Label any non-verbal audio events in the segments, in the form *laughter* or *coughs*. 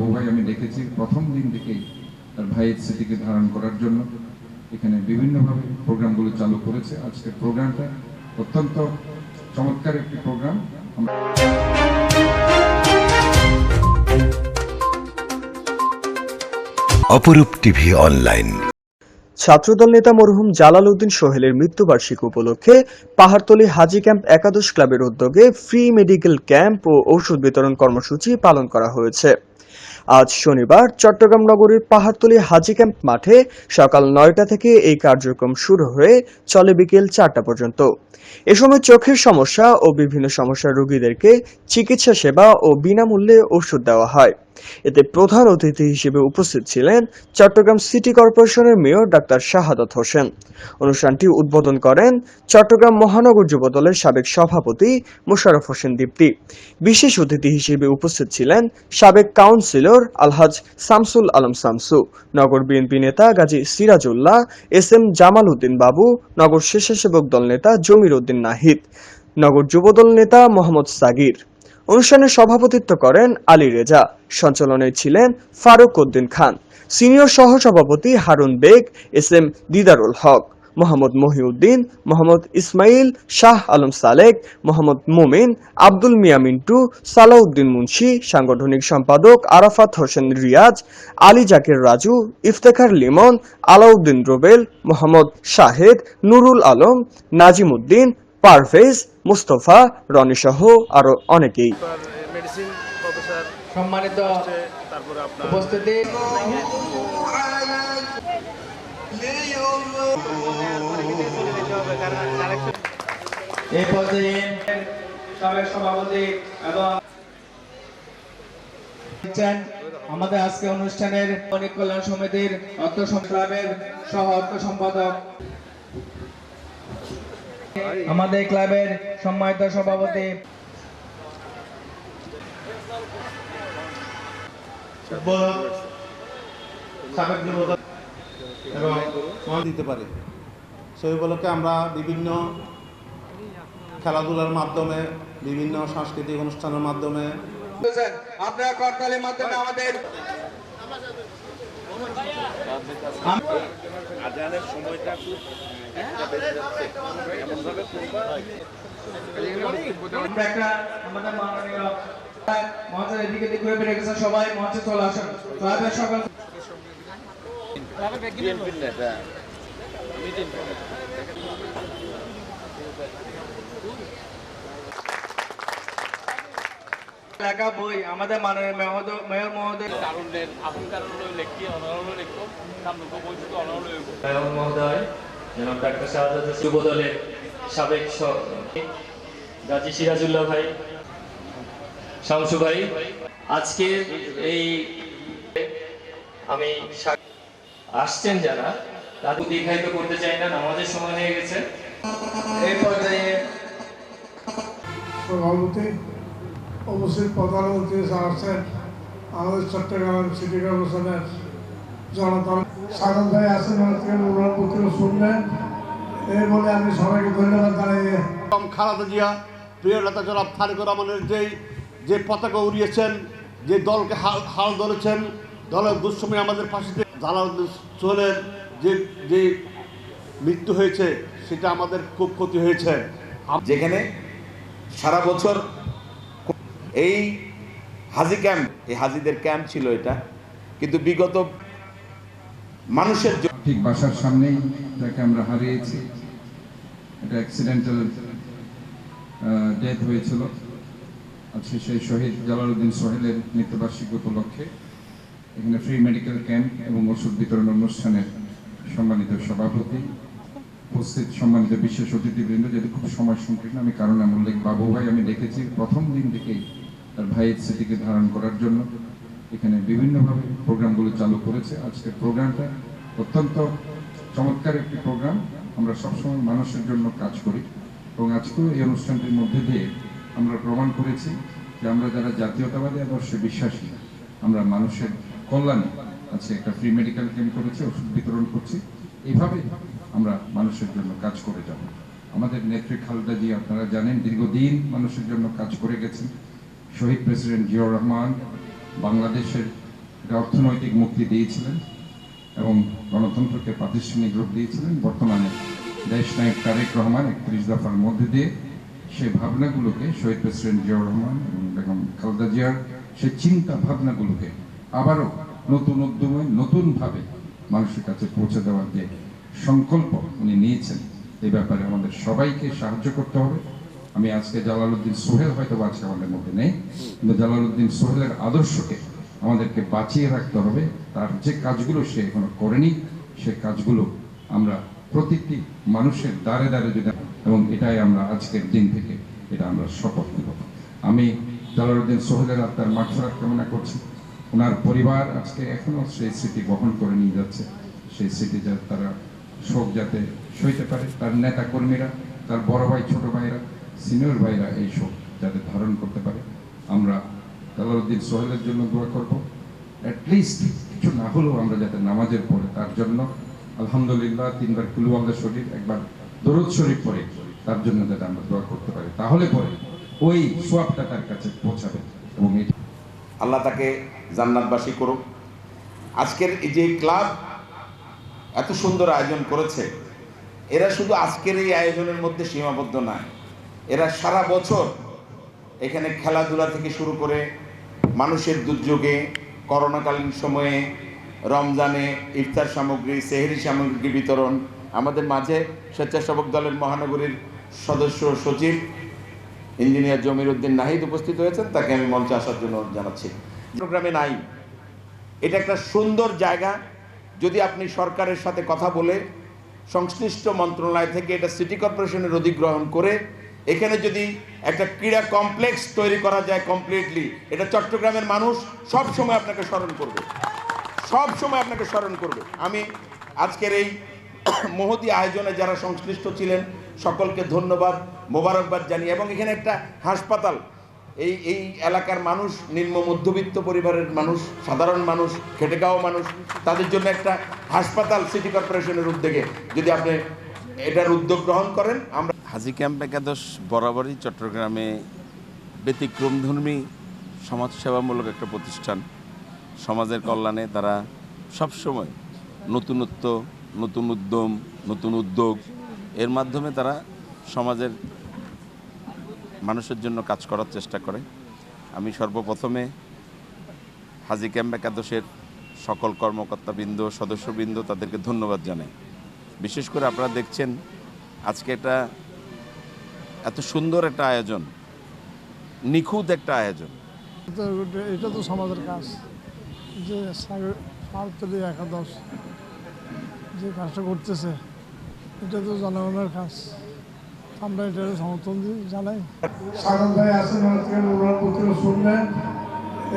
বাবু ভাই আমি দেখেছি প্রথম দিন থেকেই তার ভাইয়ের স্মৃতিকে ধারণ করার জন্য। এখানে বিভিন্নভাবে প্রোগ্রামগুলো চালু করেছে। আজকের প্রোগ্রামটা অত্যন্ত চমৎকার একটি প্রোগ্রাম। অপরূপ টিভি অনলাইন। ছাত্রদল নেতা মরহুম জালাল উদ্দিন সোহেলের মৃত্যুবার্ষিকী উপলক্ষে পাহাড়তলী হাজি ক্যাম্প একাদশ ক্লাবের উদ্যোগে ফ্রি মেডিকেল ক্যাম্প ও ঔষধ বিতরণ কর্মসূচি পালন করা হয়েছে। আজ শনিবার চট্টগ্রাম নগরীর পাহাড়তলি হাজি ক্যাম্প মাঠে সকাল নয়টা থেকে এই কার্যক্রম শুরু হয়ে চলে বিকেল চারটা পর্যন্ত। এ সময় চোখের সমস্যা ও বিভিন্ন সমস্যার রোগীদেরকে চিকিৎসা সেবা ও বিনামূল্যে ওষুধ দেওয়া হয়। এতে প্রধান অতিথি হিসেবে উপস্থিত ছিলেন চট্টগ্রাম সিটি কর্পোরেশনের মেয়র ডাক্তার শাহাদত হোসেন। অনুষ্ঠানটি উদ্বোধন করেন চট্টগ্রাম মহানগর যুবদলের সাবেক সভাপতি মোশাররফ হোসেন দীপ্তি। বিশেষ অতিথি হিসেবে উপস্থিত ছিলেন সাবেক কাউন্সিলর আলহাজ শামসুল আলম শামসু, নগর বিএনপি নেতা গাজী সিরাজউল্লাহ, এস এম জামাল উদ্দিন বাবু, নগর স্বেচ্ছাসেবক দল নেতা জমির উদ্দিন নাহিদ, নগর যুবদল নেতা মোহাম্মদ সাগির। অনুষ্ঠানে সভাপতিত্ব করেন আলী রেজা। সঞ্চালনে ছিলেন ফারুক উদ্দিন খান। সিনিয়র সহসভাপতি হারুন বেগ, এস এম দিদারুল হক, মোহাম্মদ মহিউদ্দিন, মোহাম্মদ ইসমাইল শাহ আলম সালেক, মোহাম্মদ মুমিন, আব্দুল মিয়া মিন্টু, সালাউদ্দিন মুন্সি, সাংগঠনিক সম্পাদক আরাফাত হোসেন রিয়াজ, আলী জাকির রাজু, ইফতেখার লিমন, আলাউদ্দিন রোবেল, মোহাম্মদ শাহেদ, নুরুল আলম নাজিম উদ্দিন পারভেজ, মুস্তফা, রনি সহ আরও অনেকেই। সম্মানিত উপস্থিতি। এই পর্যায়ে সাবেক সভাপতি এবং আমাদের আজকে অনুষ্ঠানের অনেক কল্যাণ সমিতির অর্থ ক্লাবের সহ অর্থ সম্পাদক। আমাদের ক্লাবের সম্মানিত সভাপতি। এবং দিতে পারে সেই উপলক্ষে আমরা বিভিন্ন খেলাধুলার মাধ্যমে বিভিন্ন সাংস্কৃতিক অনুষ্ঠানের মাধ্যমে আপনারা করতালির মাধ্যমে আমাদের আজানের সময়টা খুব একটা বেড়ে যাচ্ছে এমনভাবে আমরা একটা আমাদের মাননীয় মঞ্চের এদিকে দিক ঘুরে গেছেন সবাই, মঞ্চে চলে আসুন। ক্লাবের সকল লেখা বই, আমাদের মাননীয় মেয়র মহোদয়। তারুণ্যের আপন কারণ লেখি অনর্হ লেখো তামলুক বৈদ্যুৎ অনর্হ লেখো নায়ক মহোদয়, জনাব ডাক্তার শাহাদ যুব দলের সাবেক গাজী সিরাজুল্লাহ ভাই শামসু ভাই আজকের এই আমি আসছেন যারা তাদের দীর্ঘায়িত করতে চাই না নামাজের সময় হয়ে গেছে। এই পর্যায়ে সভাপতি অবশ্যই প্রধান অতিথি আসছেন। আমাদের চট্টগ্রাম সিটি কর্পোরেশনের জনতা। সাধন ভাই আসেন আজকে ওনার বক্তব্য শুনলেন এই বলে আমি সবাইকে ধন্যবাদ এবং খালেদা জিয়া প্রিয় নেতা জনাব তারেকুর রহমানের যেই যে পতাকা উড়িয়েছেন যে দলকে হাল হাল ধরেছেন দলের দুঃসময় আমাদের পাশে জালাউদ্দিন সোহেলের যে যে মৃত্যু হয়েছে সেটা আমাদের খুব ক্ষতি হয়েছে। যেখানে সারা বছর এই হাজি ক্যাম্প এই হাজিদের ক্যাম্প ছিল এটা কিন্তু বিগত মানুষের জন্য ঠিক বাসার সামনেই তাকে আমরা হারিয়েছি। এটা অ্যাক্সিডেন্টাল ডেথ হয়েছিল। আজকে সেই শহীদ জালালউদ্দিন সোহেলের মৃত্যুবার্ষিকী উপলক্ষে এখানে ফ্রি মেডিকেল ক্যাম্প এবং ওষুধ বিতরণ অনুষ্ঠানের সম্মানিত সভাপতি উপস্থিত সম্মানিত বিশেষ অতিথিবৃন্দ, যেহেতু খুব সময় সংকীর্ণ, আমি কারণ আমি উল্লেখ, বাবু ভাই আমি দেখেছি প্রথম দিন থেকেই তার ভাইয়ের স্মৃতিকে ধারণ করার জন্য এখানে বিভিন্নভাবে প্রোগ্রামগুলো চালু করেছে। আজকের প্রোগ্রামটা অত্যন্ত চমৎকার একটি প্রোগ্রাম। আমরা সবসময় মানুষের জন্য কাজ করি এবং আজকেও এই অনুষ্ঠানটির মধ্যে দিয়ে আমরা প্রমাণ করেছি যে আমরা যারা জাতীয়তাবাদী আদর্শে বিশ্বাসী, আমরা মানুষের কল্যাণে আজকে একটা ফ্রি মেডিকেল ক্যাম্প করেছি, ওষুধ বিতরণ করছি। এইভাবে আমরা মানুষের জন্য কাজ করে যাব। আমাদের নেত্রী খালেদা জি, আপনারা জানেন, দীর্ঘদিন মানুষের জন্য কাজ করে গেছেন। শহীদ প্রেসিডেন্ট জিয়াউর রহমান বাংলাদেশের এটা অর্থনৈতিক মুক্তি দিয়েছিলেন এবং গণতন্ত্রকে প্রাতিষ্ঠানিক রূপ দিয়েছিলেন। বর্তমানে দেশ নায়ক তারেক রহমান একত্রিশ দফার মধ্যে দিয়ে সেই ভাবনাগুলোকে শহীদ প্রেসিডেন্ট জিয়াউর রহমান এবং বেগম খালেদা জিয়ার সেই চিন্তা ভাবনাগুলোকে আবারও নতুন উদ্যমে, নতুনভাবে মানুষের কাছে পৌঁছে দেওয়ার যে সংকল্প উনি নিয়েছেন এই ব্যাপারে আমাদের সবাইকে সাহায্য করতে হবে। আমি আজকে জালালউদ্দিন সোহেল হয়তো আজকে আমাদের মধ্যে নেই, কিন্তু জালালউদ্দিন সোহেলের আদর্শকে আমাদেরকে বাঁচিয়ে রাখতে হবে। তার যে কাজগুলো সে এখনও করেনি, সে কাজগুলো আমরা প্রতিটি মানুষের দ্বারে দ্বারে যদি এটাই আমরা আজকের দিন থেকে এটা আমরা শপথ নেব। আমি জালালউদ্দিন সোহেলের আত্মার মাঠফরাত কামনা করছি। ওনার পরিবার আজকে এখনও সেই স্মৃতি বহন করে নিয়ে যাচ্ছে। সেই স্মৃতি যাতে তারা শোক যাতে সইতে পারে, তার নেতা কর্মীরা তার বড় ভাই, ছোট ভাইরা, সিনিয়র ভাইরা এই শোক যাতে ধারণ করতে পারে। আমরা জালালউদ্দিন সোহেলের জন্য দোয়া করব। অ্যাটলিস্ট কিছু না হলেও আমরা যাতে নামাজের পরে তার জন্য আলহামদুলিল্লাহ তিনবার কুলু আল্লাহ শরীফ একবার দরুদ শরীফ পরে তার জন্য যাতে আমরা দোয়া করতে পারি। তাহলে পরে ওই সোয়াবটা তার কাছে পৌঁছাবে এবং আল্লাহ তাকে জান্নাতবাসী করুক। আজকের এই যে ক্লাব এত সুন্দর আয়োজন করেছে, এরা শুধু আজকের এই আয়োজনের মধ্যে সীমাবদ্ধ নয়, এরা সারা বছর এখানে খেলাধুলা থেকে শুরু করে মানুষের দুর্যোগে, করোনাকালীন সময়ে, রমজানে ইফতার সামগ্রী, সেহেরি সামগ্রী বিতরণ আমাদের মাঝে স্বেচ্ছাসেবক দলের মহানগরীর সদস্য সচিব, ইঞ্জিনিয়ার জমির উদ্দিন নাহিদ উপস্থিত হয়েছেন, তাকে আমি মঞ্চে আসার জন্য জানাচ্ছি। প্রোগ্রামে নাই। এটা একটা সুন্দর জায়গা। যদি আপনি সরকারের সাথে কথা বলে সংশ্লিষ্ট মন্ত্রণালয় থেকে এটা সিটি কর্পোরেশনের অধিগ্রহণ করে, এখানে যদি একটা ক্রীড়া কমপ্লেক্স তৈরি করা যায় কমপ্লিটলি, এটা চট্টগ্রামের মানুষ সব সময় আপনাকে স্মরণ করবে। সব সময় আপনাকে স্মরণ করবে। আমি আজকের এই *coughs* মহতি আয়োজনে যারা সংশ্লিষ্ট ছিলেন, সকলকে ধন্যবাদ, মোবারকবাদ জানিয়ে। এবং এখানে একটা হাসপাতাল, এই এই এলাকার মানুষ, নিম্ন মধ্যবিত্ত পরিবারের মানুষ, সাধারণ মানুষ খেটে মানুষ, তাদের জন্য একটা হাসপাতাল সিটি কর্পোরেশনের উদ্যোগে। যদি আপনি এটার উদ্যোগ গ্রহণ করেন, আমরা হাজি ক্যাম্প একাদশ বরাবরই চট্টগ্রামে ব্যতিক্রমধর্মী সমাজসেবামূলক একটা প্রতিষ্ঠান। সমাজের কল্যাণে তারা সবসময় নতুনত্ব নতুন উদ্যম, নতুন উদ্যোগ, এর মাধ্যমে তারা সমাজের মানুষের জন্য কাজ করার চেষ্টা করে। আমি সর্বপ্রথমে হাজি ক্যাম্প একাদশের সকল কর্মকর্তাবৃন্দ, সদস্যবৃন্দ তাদেরকে ধন্যবাদ জানাই। বিশেষ করে আপনারা দেখছেন, আজকে এটা এত সুন্দর একটা আয়োজন, নিখুঁত একটা আয়োজন। এটা তো সমাজের কাজ, যে একাদশ যে কাজটা করতেছে এটা তো জনগণের কাজ। আমরা এটা সমর্থন দিই জানাই। সাধন ভাই আসেন শুনলেন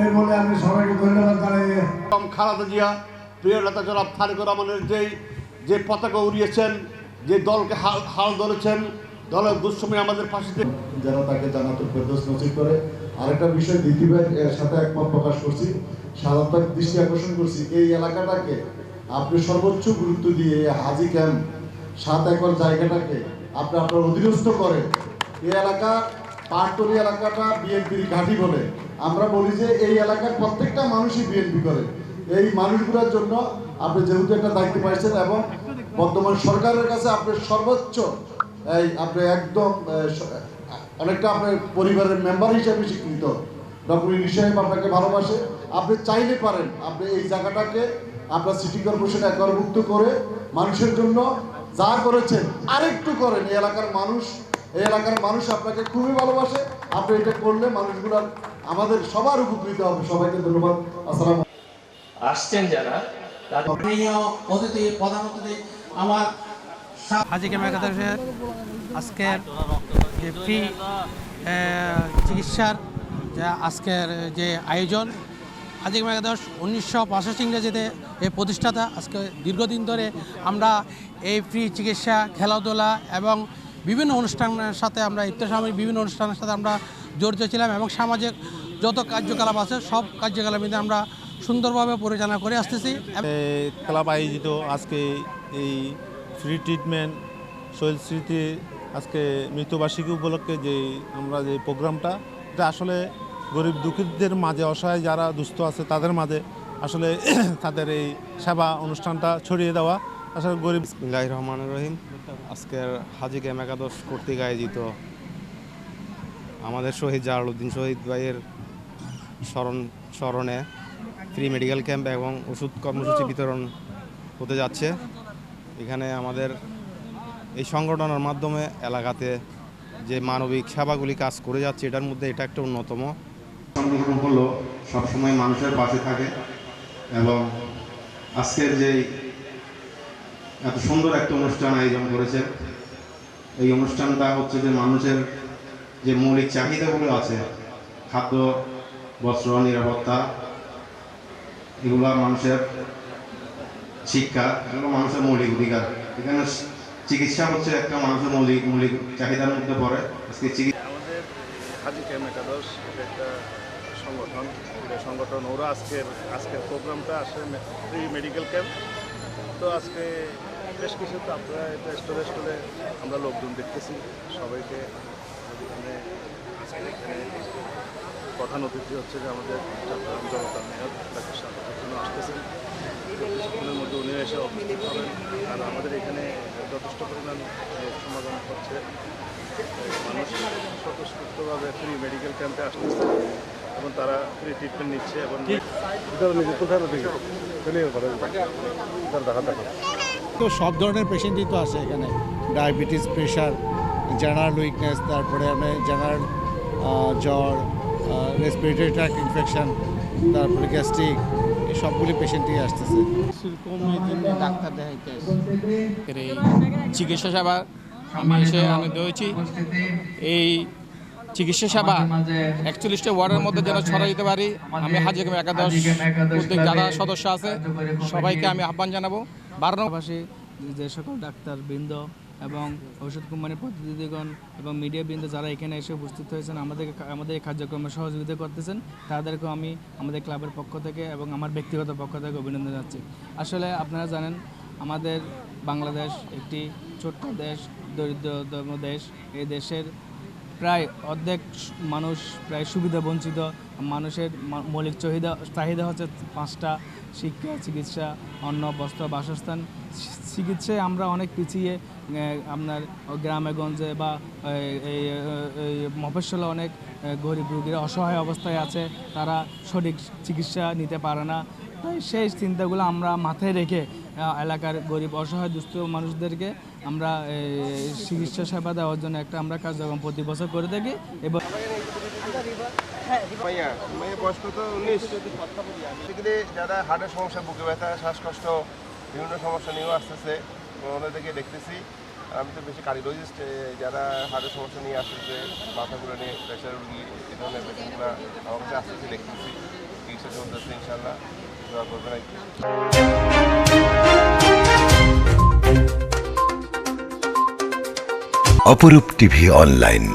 এই বলে আমি সবাইকে ধন্যবাদ জানাই। খালেদা জিয়া প্রিয় নেতা জনাব তারেক রহমানের যেই যে পতাকা উড়িয়েছেন যে দলকে হাল হাল ধরেছেন দলের দুঃসময় আমাদের পাশে যেন তাকে জানাতুল ফেরদৌস নসিব করে। আরেকটা বিষয় দিতি ভাই এর সাথে একমত প্রকাশ করছি। সাধারণত দৃষ্টি আকর্ষণ করছি এই এলাকাটাকে আপনি সর্বোচ্চ গুরুত্ব দিয়ে হাজি ক্যাম্প, সাত একর জায়গাটাকে আপনি আপনার অধীনস্থ করেন। এই এলাকা পাহাড়তলি এলাকাটা বিএনপির ঘাঁটি বলে। আমরা বলি যে এই এলাকার প্রত্যেকটা মানুষই বিএনপি করে। এই মানুষগুলোর জন্য আপনি যেহেতু একটা দায়িত্ব পাইছেন এবং বর্তমান সরকারের কাছে আপনি সর্বোচ্চ, এই আপনি একদম অনেকটা আপনার পরিবারের মেম্বার হিসেবে স্বীকৃত। ডক্টর ইনি সাহেব আপনাকে ভালোবাসে। আপনি চাইলে পারেন, আপনি এই জায়গাটাকে আপনার সিটি কর্পোরেশন একরভুক্ত করে মানুষের জন্য যা করেছেন আরেকটু করেন। এই এলাকার মানুষ এই এলাকার মানুষ আপনাকে খুবই ভালোবাসে। আপনি এটা করলে মানুষগুলার আমাদের সবার উপকৃত হবে। সবাইকে ধন্যবাদ। আসসালাম আসছেন যারা অতিথি প্রধান আমার হাজি ক্যাম্প আজকের যে ফ্রি চিকিৎসার যে আজকের যে আয়োজন হাজি ক্যাম্প একাদশ উনিশশো পঁচাশি ইংরেজিতে এই প্রতিষ্ঠাতা। আজকে দীর্ঘদিন ধরে আমরা এই ফ্রি চিকিৎসা, খেলাধুলা এবং বিভিন্ন অনুষ্ঠানের সাথে আমরা সাময়িক বিভিন্ন অনুষ্ঠানের সাথে আমরা জড়িত ছিলাম এবং সামাজিক যত কার্যকলাপ আছে, সব কার্যকলাপ আমরা সুন্দরভাবে পরিচালনা করে আসতেছি। ক্লাব আয়োজিত আজকে এই ফ্রি ট্রিটমেন্ট শৈল স্মৃতি আজকে মৃত্যুবার্ষিকী উপলক্ষে যে আমরা যে প্রোগ্রামটা, এটা আসলে গরিব দুঃখীদের মাঝে, অসহায় যারা দুস্থ আছে তাদের মাঝে আসলে *clears throat* তাদের এই সেবা অনুষ্ঠানটা ছড়িয়ে দেওয়া। আসলে গরিব বিসমিল্লাহ রহমান রহিম। আজকের হাজি ক্যাম একাদশ কর্তৃক আয়োজিত আমাদের শহীদ জালালউদ্দিন শহীদ ভাইয়ের স্মরণ, স্মরণে ফ্রি মেডিকেল ক্যাম্প এবং ওষুধ কর্মসূচি বিতরণ হতে যাচ্ছে। এখানে আমাদের এই সংগঠনের মাধ্যমে এলাকাতে যে মানবিক সেবাগুলি কাজ করে যাচ্ছে, এটার মধ্যে এটা একটা অন্যতম। সংগঠন হলো, সবসময় মানুষের পাশে থাকে এবং আজকের যে এত সুন্দর একটা অনুষ্ঠান আয়োজন করেছেন, এই অনুষ্ঠানটা হচ্ছে যে মানুষের যে মৌলিক চাহিদাগুলো আছে, খাদ্য, বস্ত্র, নিরাপত্তা, এগুলো মানুষের শিক্ষা এগুলো মানুষের মৌলিক অধিকার। এখানে চিকিৎসা হচ্ছে একটা মানুষের মৌলিক মৌলিক চাহিদার মধ্যে পড়ে। আজকে চিকিৎসা হাজি ক্যাম্প একাদশ এটা একটা সংগঠন। এটা সংগঠন, ওরা আজকের আজকের প্রোগ্রামটা আসে ফ্রি মেডিকেল ক্যাম্প তো আজকে বেশ কিছু তো আপনারা এটা স্টোরে স্টোরে আমরা লোকজন দেখতেছি, সবাইকে এখানে প্রধান অতিথি হচ্ছে যে আমাদের চট্টগ্রাম জনতা মেয়র তাকে স্বাগতের জন্য আসতেছেন। কিছুক্ষণের মধ্যে উনি এসে অবস্থিত হবেন। আর আমাদের এখানে যথেষ্ট পরিমাণ সমাগম হচ্ছে। মানুষ স্বতঃস্ফূর্তভাবে ফ্রি মেডিকেল ক্যাম্পে আসতেছে এবং তারা ফ্রি ট্রিটমেন্ট নিচ্ছে এবং তো সব ধরনের পেশেন্টই তো আছে এখানে। ডায়াবেটিস প্রেশার জেনারেল উইকনেস তারপরে আপনার জেনারেল জ্বর রেসপিরেটরি ট্র্যাক ইনফেকশন তারপরে গ্যাস্ট্রিক এই সবগুলি পেশেন্টই আসতেছে। ডাক্তার দেখাইতে চিকিৎসা সেবা আমি এসে আনন্দ হয়েছি এই চিকিৎসা সেবা একচল্লিশটা ওয়ার্ডের মধ্যে যেন ছড়া দিতে পারি আমি হাজি একাদশ উদ্যোগ যারা সদস্য আছে সবাইকে আমি আহ্বান জানাব। পাশাপাশি যে সকল ডাক্তার বৃন্দ এবং ঔষধ কোম্পানির প্রতিনিধিগণ এবং মিডিয়া বৃন্দ যারা এখানে এসে উপস্থিত হয়েছেন আমাদের আমাদের এই কার্যক্রমে সহযোগিতা করতেছেন তাদেরকেও আমি আমাদের ক্লাবের পক্ষ থেকে এবং আমার ব্যক্তিগত পক্ষ থেকে অভিনন্দন জানাচ্ছি। আসলে আপনারা জানেন আমাদের বাংলাদেশ একটি ছোট্ট দেশ, দরিদ্রতম দেশ। এই দেশের প্রায় অর্ধেক মানুষ প্রায় সুবিধা বঞ্চিত। মানুষের মৌলিক চাহিদা চাহিদা হচ্ছে পাঁচটা, শিক্ষা, চিকিৎসা, অন্ন, বস্ত্র, বাসস্থান। চিকিৎসায় আমরা অনেক পিছিয়ে আপনার গ্রামে, গঞ্জে বা এই- মফস্বলে অনেক গরিব রুগীরা অসহায় অবস্থায় আছে। তারা সঠিক চিকিৎসা নিতে পারে না। তাই সেই চিন্তাগুলো আমরা মাথায় রেখে এলাকার গরিব, অসহায়, দুস্থ মানুষদেরকে আমরা চিকিৎসা সেবা দেওয়ার জন্য একটা আমরা কার্যক্রম প্রতি বছর করে থাকি এবং উনিশ। যারা হার্টের সমস্যা, বুকে ব্যথা, শ্বাসকষ্ট, বিভিন্ন সমস্যা নিয়েও আসতেছে ওনাদেরকে দেখতেছি। আমি তো বেশি কার্ডিওলজিস্ট যারা হার্টের সমস্যা নিয়ে আসতেছে, মাথাগুলো নিয়ে প্রেশার রুগী এ ধরনের পেশেন্টগুলো আমার কাছে আসতেছে, দেখতেছি। চিকিৎসা চলতেছে, ইনশাল্লাহ। অপরূপ টিভি অনলাইন।